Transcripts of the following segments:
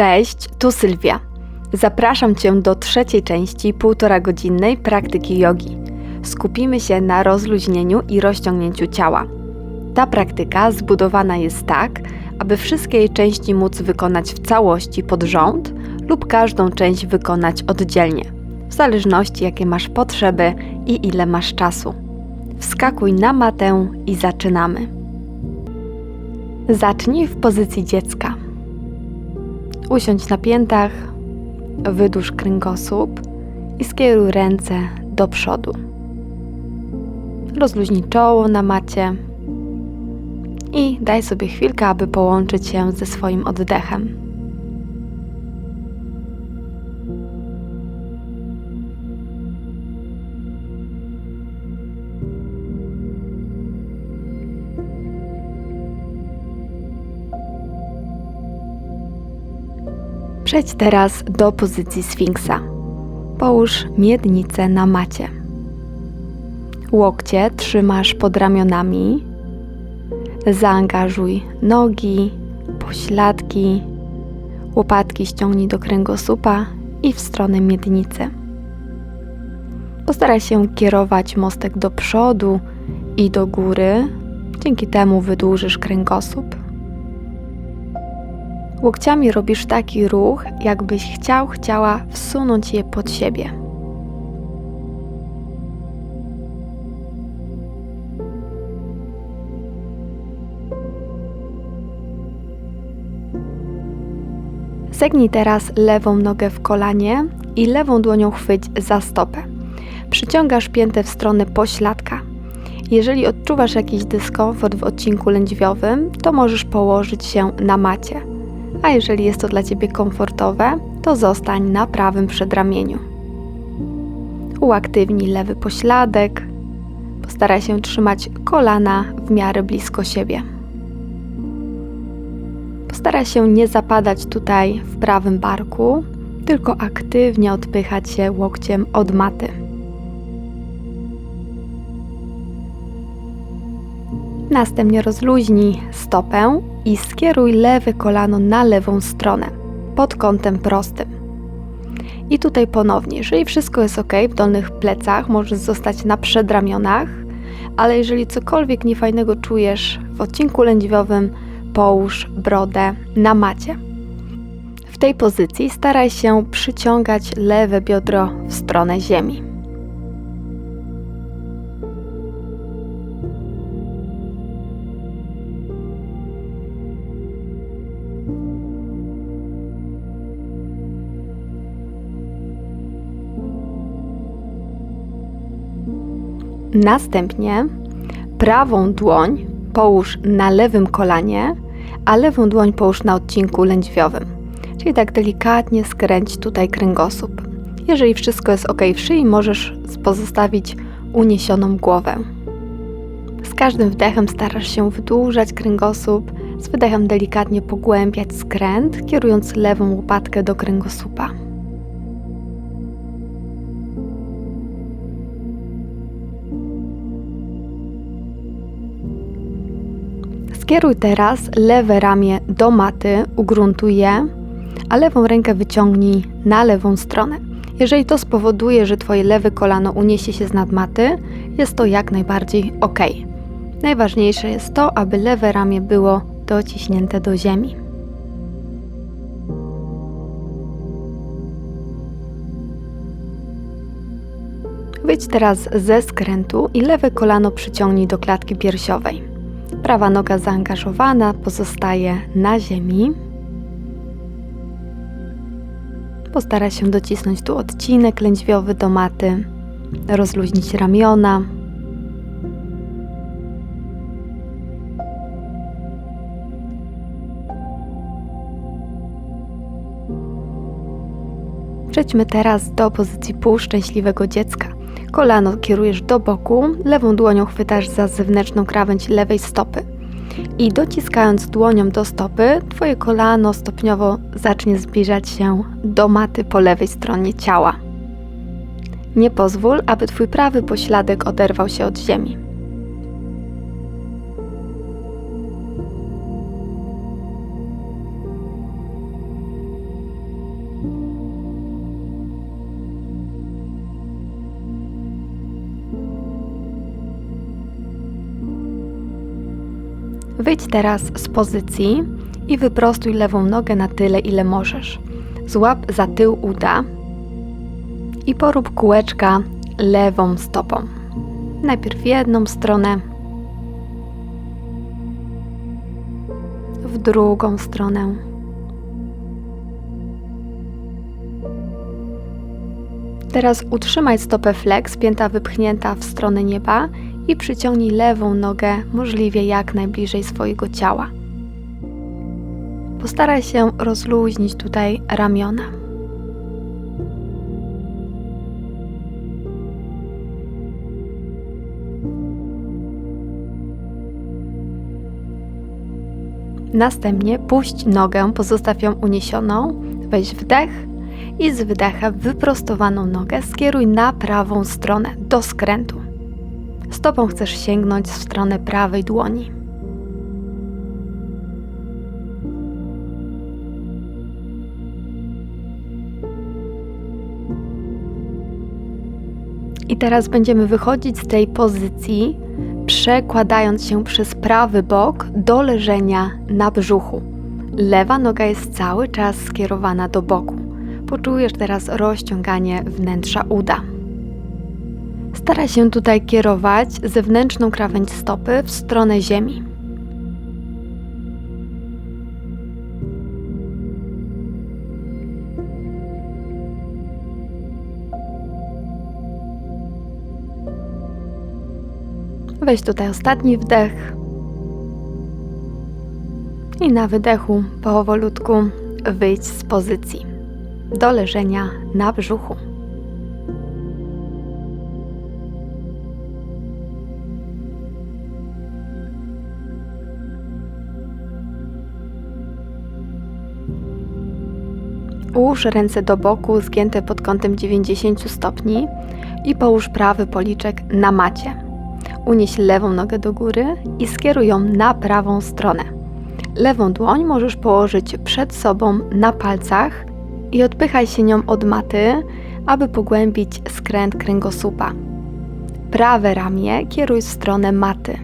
Cześć, tu Sylwia. Zapraszam Cię do trzeciej części półtora godzinnej praktyki jogi. Skupimy się na rozluźnieniu i rozciągnięciu ciała. Ta praktyka zbudowana jest tak, aby wszystkie jej części móc wykonać w całości pod rząd lub każdą część wykonać oddzielnie, w zależności jakie masz potrzeby i ile masz czasu. Wskakuj na matę i zaczynamy. Zacznij w pozycji dziecka. Usiądź na piętach, wydłuż kręgosłup i skieruj ręce do przodu. Rozluźnij czoło na macie i daj sobie chwilkę, aby połączyć się ze swoim oddechem. Przejdź teraz do pozycji sfinksa. Połóż miednicę na macie. Łokcie trzymasz pod ramionami. Zaangażuj nogi, pośladki, łopatki ściągnij do kręgosłupa i w stronę miednicy. Postaraj się kierować mostek do przodu i do góry. Dzięki temu wydłużysz kręgosłup. Łokciami robisz taki ruch, jakbyś chciał, chciała wsunąć je pod siebie. Zegnij teraz lewą nogę w kolanie i lewą dłonią chwyć za stopę. Przyciągasz piętę w stronę pośladka. Jeżeli odczuwasz jakiś dyskomfort w odcinku lędźwiowym, to możesz położyć się na macie a jeżeli jest to dla Ciebie komfortowe, to zostań na prawym przedramieniu. Uaktywnij lewy pośladek, postaraj się trzymać kolana w miarę blisko siebie. Postaraj się nie zapadać tutaj w prawym barku, tylko aktywnie odpychać się łokciem od maty. Następnie rozluźnij stopę i skieruj lewe kolano na lewą stronę, pod kątem prostym. I tutaj ponownie, jeżeli wszystko jest ok w dolnych plecach, możesz zostać na przedramionach, ale jeżeli cokolwiek niefajnego czujesz w odcinku lędźwiowym, połóż brodę na macie. W tej pozycji staraj się przyciągać lewe biodro w stronę ziemi. Następnie prawą dłoń połóż na lewym kolanie, a lewą dłoń połóż na odcinku lędźwiowym. Czyli tak delikatnie skręć tutaj kręgosłup. Jeżeli wszystko jest ok w szyi, możesz pozostawić uniesioną głowę. Z każdym wdechem starasz się wydłużać kręgosłup, z wydechem delikatnie pogłębiać skręt, kierując lewą łopatkę do kręgosłupa. Skieruj teraz lewe ramię do maty, ugruntuj je, a lewą rękę wyciągnij na lewą stronę. Jeżeli to spowoduje, że Twoje lewe kolano uniesie się z nad maty, jest to jak najbardziej ok. Najważniejsze jest to, aby lewe ramię było dociśnięte do ziemi. Wyjdź teraz ze skrętu i lewe kolano przyciągnij do klatki piersiowej. Prawa noga zaangażowana pozostaje na ziemi. Postaraj się docisnąć tu odcinek lędźwiowy do maty, rozluźnić ramiona. Przejdźmy teraz do pozycji półszczęśliwego dziecka. Kolano kierujesz do boku, lewą dłonią chwytasz za zewnętrzną krawędź lewej stopy. I dociskając dłonią do stopy, Twoje kolano stopniowo zacznie zbliżać się do maty po lewej stronie ciała. Nie pozwól, aby Twój prawy pośladek oderwał się od ziemi. Wyjdź teraz z pozycji i wyprostuj lewą nogę na tyle, ile możesz. Złap za tył uda i porób kółeczka lewą stopą. Najpierw w jedną stronę, w drugą stronę. Teraz utrzymaj stopę flex, pięta wypchnięta w stronę nieba i przyciągnij lewą nogę możliwie jak najbliżej swojego ciała. Postaraj się rozluźnić tutaj ramiona. Następnie puść nogę, pozostaw ją uniesioną, weź wdech i z wydechem wyprostowaną nogę skieruj na prawą stronę do skrętu. Stopą chcesz sięgnąć w stronę prawej dłoni. I teraz będziemy wychodzić z tej pozycji, przekładając się przez prawy bok do leżenia na brzuchu. Lewa noga jest cały czas skierowana do boku. Poczujesz teraz rozciąganie wnętrza uda. Staraj się tutaj kierować zewnętrzną krawędź stopy w stronę ziemi. Weź tutaj ostatni wdech. I na wydechu powolutku wyjdź z pozycji do leżenia na brzuchu. Ułóż ręce do boku, zgięte pod kątem 90 stopni i połóż prawy policzek na macie. Unieś lewą nogę do góry i skieruj ją na prawą stronę. Lewą dłoń możesz położyć przed sobą na palcach i odpychaj się nią od maty, aby pogłębić skręt kręgosłupa. Prawe ramię kieruj w stronę maty.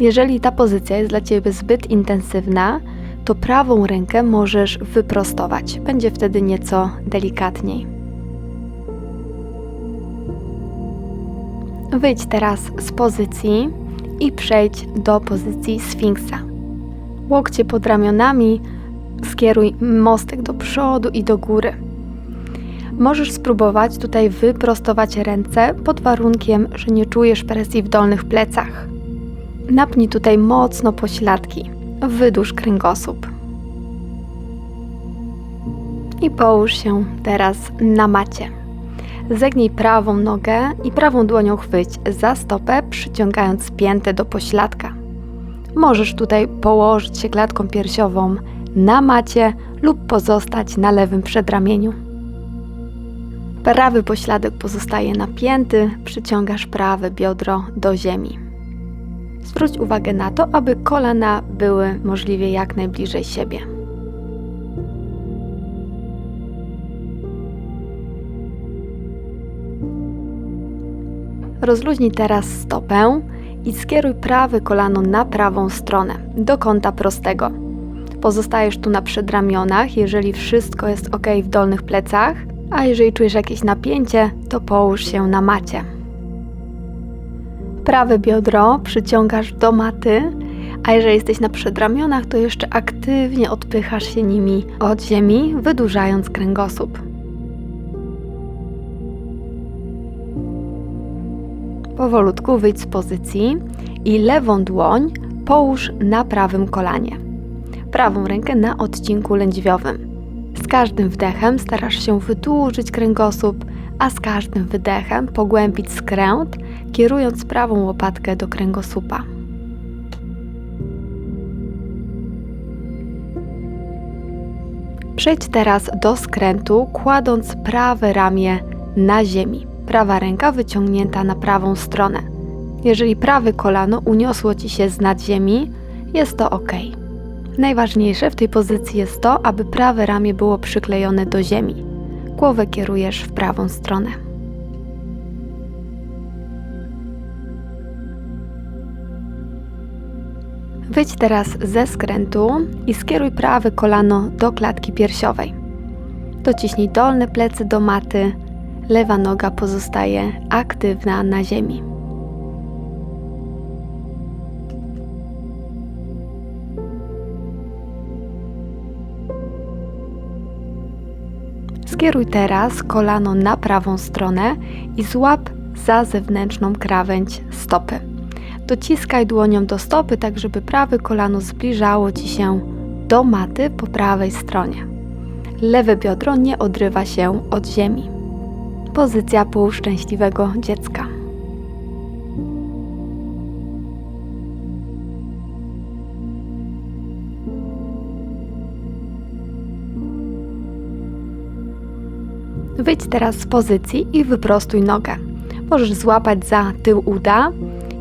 Jeżeli ta pozycja jest dla Ciebie zbyt intensywna, to prawą rękę możesz wyprostować. Będzie wtedy nieco delikatniej. Wyjdź teraz z pozycji i przejdź do pozycji sfinksa. Łokcie pod ramionami, skieruj mostek do przodu i do góry. Możesz spróbować tutaj wyprostować ręce pod warunkiem, że nie czujesz presji w dolnych plecach. Napnij tutaj mocno pośladki. Wydłuż kręgosłup. I połóż się teraz na macie. Zegnij prawą nogę i prawą dłonią chwyć za stopę, przyciągając piętę do pośladka. Możesz tutaj położyć się klatką piersiową na macie lub pozostać na lewym przedramieniu. Prawy pośladek pozostaje napięty, przyciągasz prawe biodro do ziemi. Zwróć uwagę na to, aby kolana były możliwie jak najbliżej siebie. Rozluźnij teraz stopę i skieruj prawe kolano na prawą stronę, do kąta prostego. Pozostajesz tu na przedramionach, jeżeli wszystko jest ok w dolnych plecach, a jeżeli czujesz jakieś napięcie, to połóż się na macie. Prawe biodro przyciągasz do maty, a jeżeli jesteś na przedramionach, to jeszcze aktywnie odpychasz się nimi od ziemi, wydłużając kręgosłup. Powolutku wyjdź z pozycji i lewą dłoń połóż na prawym kolanie. Prawą rękę na odcinku lędźwiowym. Z każdym wdechem starasz się wydłużyć kręgosłup, a z każdym wydechem pogłębić skręt, kierując prawą łopatkę do kręgosłupa. Przejdź teraz do skrętu, kładąc prawe ramię na ziemi. Prawa ręka wyciągnięta na prawą stronę. Jeżeli prawe kolano uniosło ci się z nad ziemi, jest to ok. Najważniejsze w tej pozycji jest to, aby prawe ramię było przyklejone do ziemi. Głowę kierujesz w prawą stronę. Wyjdź teraz ze skrętu i skieruj prawe kolano do klatki piersiowej. Dociśnij dolne plecy do maty, lewa noga pozostaje aktywna na ziemi. Skieruj teraz kolano na prawą stronę i złap za zewnętrzną krawędź stopy. Dociskaj dłonią do stopy, tak żeby prawe kolano zbliżało Ci się do maty po prawej stronie. Lewe biodro nie odrywa się od ziemi. Pozycja półszczęśliwego dziecka. Wyjdź teraz z pozycji i wyprostuj nogę. Możesz złapać za tył uda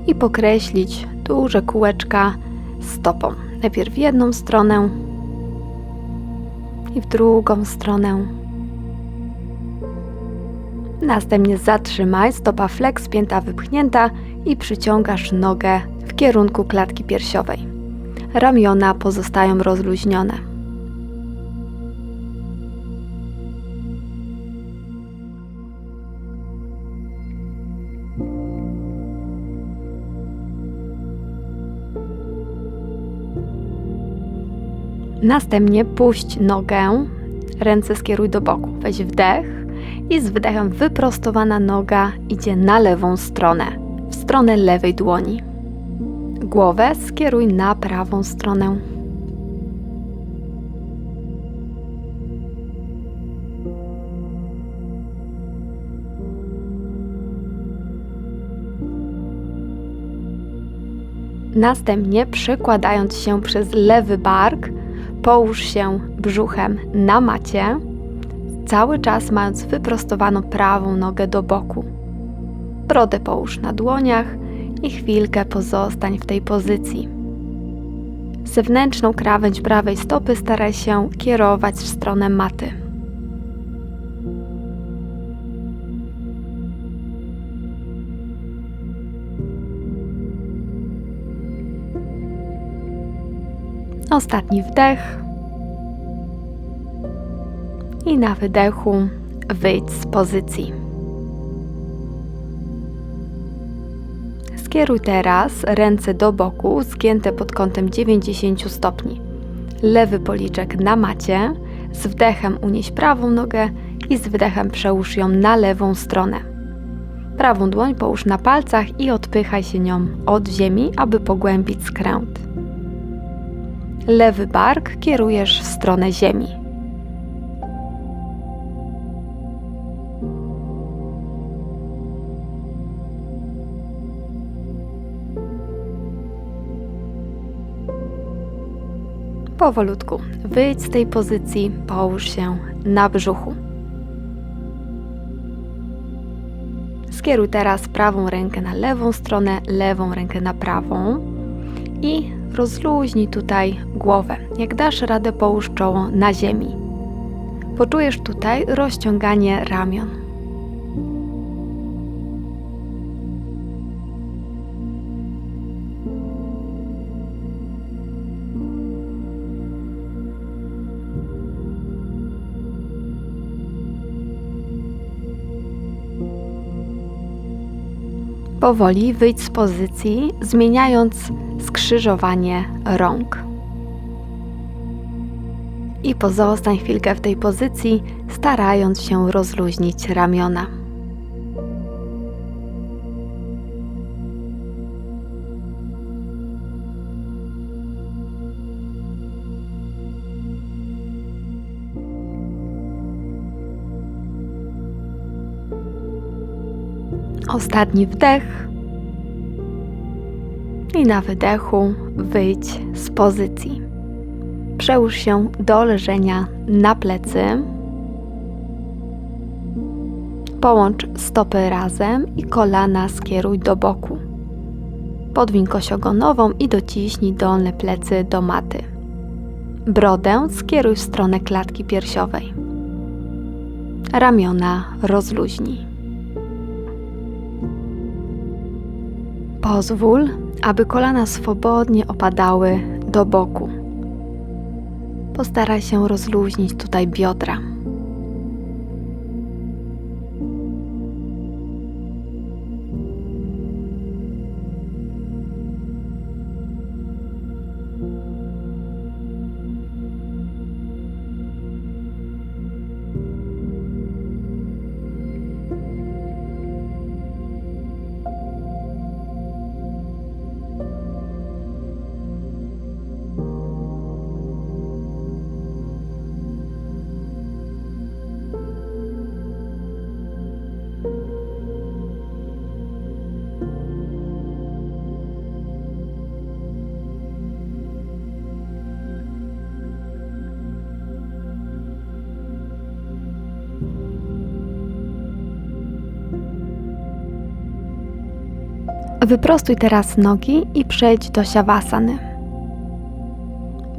i pokreślić duże kółeczka stopą. Najpierw w jedną stronę i w drugą stronę. Następnie zatrzymaj, stopa flex, pięta wypchnięta i przyciągasz nogę w kierunku klatki piersiowej. Ramiona pozostają rozluźnione. Następnie puść nogę, ręce skieruj do boku. Weź wdech i z wydechem wyprostowana noga idzie na lewą stronę, w stronę lewej dłoni. Głowę skieruj na prawą stronę. Następnie przekładając się przez lewy bark, Połóż się brzuchem na macie, cały czas mając wyprostowaną prawą nogę do boku. Brodę połóż na dłoniach i chwilkę pozostań w tej pozycji. Zewnętrzną krawędź prawej stopy staraj się kierować w stronę maty. Ostatni wdech. I na wydechu wyjdź z pozycji. Skieruj teraz ręce do boku, zgięte pod kątem 90 stopni. Lewy policzek na macie, z wdechem unieś prawą nogę i z wydechem przełóż ją na lewą stronę. Prawą dłoń połóż na palcach i odpychaj się nią od ziemi, aby pogłębić skręt. Lewy bark kierujesz w stronę ziemi. Powolutku wyjdź z tej pozycji, połóż się na brzuchu. Skieruj teraz prawą rękę na lewą stronę, lewą rękę na prawą i rozluźnij tutaj głowę. Jak dasz radę, połóż czoło na ziemi. Poczujesz tutaj rozciąganie ramion. Powoli wyjdź z pozycji, zmieniając skrzyżowanie rąk. I pozostań chwilkę w tej pozycji, starając się rozluźnić ramiona. Ostatni wdech. I na wydechu wyjdź z pozycji. Przełóż się do leżenia na plecy. Połącz stopy razem i kolana skieruj do boku. Podwiń kość ogonową i dociśnij dolne plecy do maty. Brodę skieruj w stronę klatki piersiowej. Ramiona rozluźnij. Pozwól, aby kolana swobodnie opadały do boku. Postaraj się rozluźnić tutaj biodra. Wyprostuj teraz nogi i przejdź do siawasany.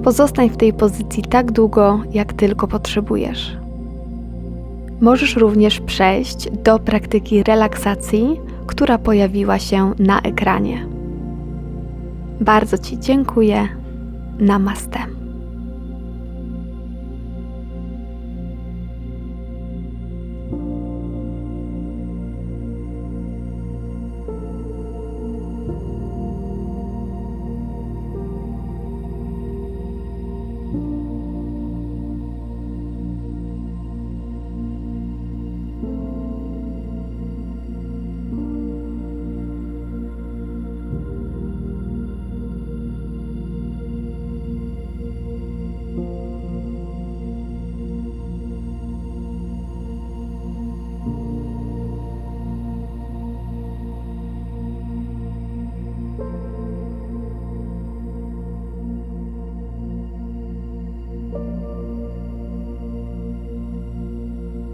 Pozostań w tej pozycji tak długo, jak tylko potrzebujesz. Możesz również przejść do praktyki relaksacji, która pojawiła się na ekranie. Bardzo Ci dziękuję. Namaste.